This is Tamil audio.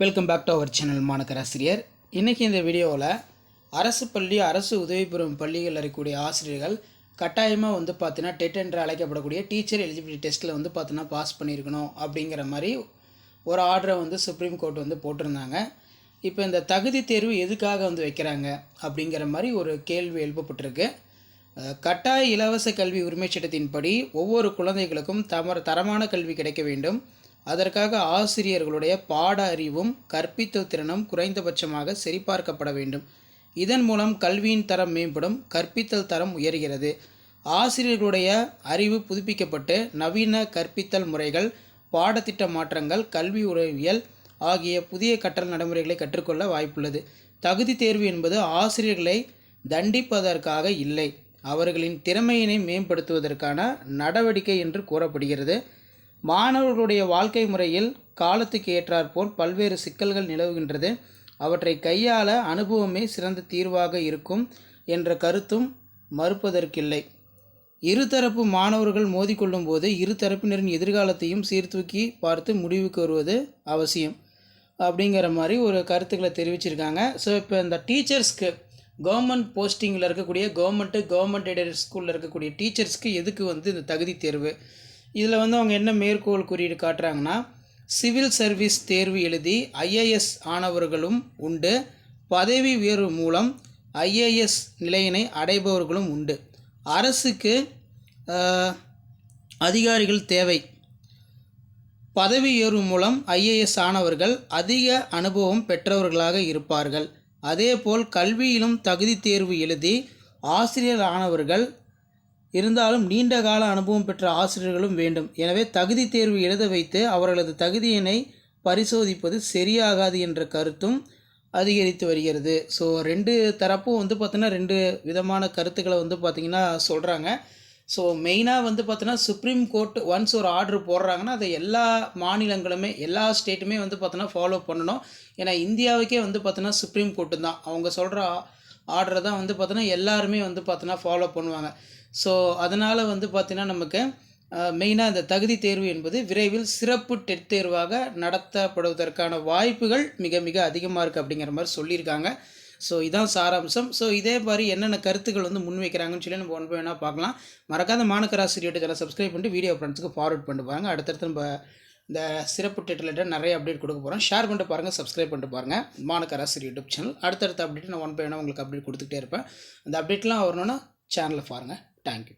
Welcome back to our channel மாணக்கராசிரியர் இன்றைக்கி இந்த வீடியோவில் அரசு பள்ளி அரசு உதவி பெறும் பள்ளிகளில் இருக்கக்கூடிய ஆசிரியர்கள் கட்டாயமாக வந்து பார்த்தீங்கன்னா டெட் என்று அழைக்கப்படக்கூடிய டீச்சர் எலிஜிபிலிட்டி டெஸ்ட்டில் வந்து பார்த்தீங்கன்னா பாஸ் பண்ணியிருக்கணும் அப்படிங்கிற மாதிரி ஒரு ஆர்டரை வந்து சுப்ரீம் கோர்ட் வந்து போட்டிருந்தாங்க. இப்போ இந்த தகுதி தேர்வு எதுக்காக வந்து வைக்கிறாங்க அப்படிங்கிற மாதிரி ஒரு கேள்வி எழுப்பப்பட்டிருக்கு. கட்டாய இலவச கல்வி உரிமை சட்டத்தின்படி ஒவ்வொரு குழந்தைகளுக்கும் தமர தரமான கல்வி கிடைக்க வேண்டும். அதற்காக ஆசிரியர்களுடைய பாட அறிவும் கற்பித்தல் திறனும் குறைந்தபட்சமாக சரிபார்க்கப்பட வேண்டும். இதன் மூலம் கல்வியின் தரம் மேம்படும் கற்பித்தல் தரம் உயர்கிறது. ஆசிரியர்களுடைய அறிவு புதுப்பிக்கப்பட்டு நவீன கற்பித்தல் முறைகள் பாடத்திட்ட மாற்றங்கள் கல்வி உறவியல் ஆகிய புதிய கற்றல் நடைமுறைகளை கற்றுக்கொள்ள வாய்ப்புள்ளது. தகுதி தேர்வு என்பது ஆசிரியர்களை தண்டிப்பதற்காக இல்லை அவர்களின் திறமையினை மேம்படுத்துவதற்கான நடவடிக்கை என்று கூறப்படுகிறது. மாணவர்களுடைய வாழ்க்கை முறையில் காலத்துக்கு ஏற்றாற்போல் பல்வேறு சிக்கல்கள் நிலவுகின்றது. அவற்றை கையாள அனுபவமே சிறந்த தீர்வாக இருக்கும் என்ற கருத்தும் மறுப்பதற்கில்லை. இருதரப்பு மாணவர்கள் மோதிக்கொள்ளும் போது இரு தரப்பினரின் எதிர்காலத்தையும் சீர்தூக்கி பார்த்து முடிவுக்கு வருவது அவசியம் அப்படிங்கிற மாதிரி ஒரு கருத்துக்களை தெரிவிச்சிருக்காங்க. ஸோ இப்போ இந்த டீச்சர்ஸ்க்கு கவர்மெண்ட் போஸ்டிங்கில் இருக்கக்கூடிய கவர்மெண்ட்டு கவர்மெண்ட் எய்டட் ஸ்கூலில் இருக்கக்கூடிய டீச்சர்ஸ்க்கு எதுக்கு வந்து இந்த தகுதி தேர்வு? இதில் வந்து அவங்க என்ன மேற்கோள் குறியீடு காட்டுறாங்கன்னா சிவில் சர்வீஸ் தேர்வு எழுதி ஐஏஎஸ் ஆனவர்களும் உண்டு. பதவி உயர்வு மூலம் ஐஏஎஸ் நிலையினை அடைபவர்களும் உண்டு. அரசுக்கு அதிகாரிகள் தேவை. பதவி உயர்வு மூலம் ஐஏஎஸ் ஆனவர்கள் அதிக அனுபவம் பெற்றவர்களாக இருப்பார்கள். அதேபோல் கல்வியிலும் தகுதி தேர்வு எழுதி ஆசிரியர் ஆனவர்கள் இருந்தாலும் நீண்ட கால அனுபவம் பெற்ற ஆசிரியர்களும் வேண்டும். எனவே தகுதி தேர்வு எழுத வைத்து அவர்களது தகுதியினை பரிசோதிப்பது சரியாகாது என்ற கருத்தும் அதிகரித்து வருகிறது. ஸோ ரெண்டு தரப்பும் வந்து பார்த்திங்கன்னா ரெண்டு விதமான கருத்துக்களை வந்து பார்த்திங்கன்னா சொல்கிறாங்க ஸோ மெயினாக வந்து பார்த்தோன்னா சுப்ரீம் கோர்ட் ஒன்ஸ் ஒரு ஆர்டர் போடுறாங்கன்னா அதை எல்லா மாநிலங்களுமே எல்லா ஸ்டேட்டுமே வந்து பார்த்தோன்னா ஃபாலோ பண்ணணும். ஏன்னா இந்தியாவுக்கே வந்து பார்த்தோன்னா சுப்ரீம் கோர்ட்டு தான். அவங்க சொல்கிற ஆர்டரை தான் வந்து பார்த்தோன்னா எல்லாருமே வந்து பார்த்தோன்னா ஃபாலோ பண்ணுவாங்க. ஸோ அதனால் வந்து பார்த்திங்கன்னா நமக்கு மெயினாக இந்த தகுதி தேர்வு என்பது விரைவில் சிறப்பு டெட் தேர்வாக நடத்தப்படுவதற்கான வாய்ப்புகள் மிக மிக அதிகமாக இருக்குது அப்படிங்கிற மாதிரி சொல்லியிருக்காங்க. ஸோ இதான் சாராம்சம். ஸோ இதே மாதிரி என்னென்ன கருத்துக்கள் வந்து முன்வைக்கிறாங்கன்னு சொல்லி நம்ம ஒன் பை பார்க்கலாம். மறக்காத மாணக்கராசிரியர்கிட்ட சப்ஸ்கிரைப் பண்ணிட்டு வீடியோ ஃப்ரெண்ட்ஸுக்கு ஃபார்வர்ட் பண்ணிட்டு பாருங்கள் அடுத்தடுத்து நம்ம இந்த சிறப்பு டெட் நிறைய அப்டேட் கொடுக்க போகிறோம் ஷேர் பண்ணிட்டு பாருங்கள் சப்ஸ்கிரைப் பண்ணிட்டு பாருங்கள் மாணக்கராசிரியர் யூடியூப் சேனல் அடுத்தடுத்த அப்டேட் நான் ஒன் பை ஒன்னாக உங்களுக்கு அப்டேட் கொடுத்துட்டே இருப்பேன். அந்த அப்டேட்லாம் வரணும்னா சேனலை பாருங்கள் தேங்க்யூ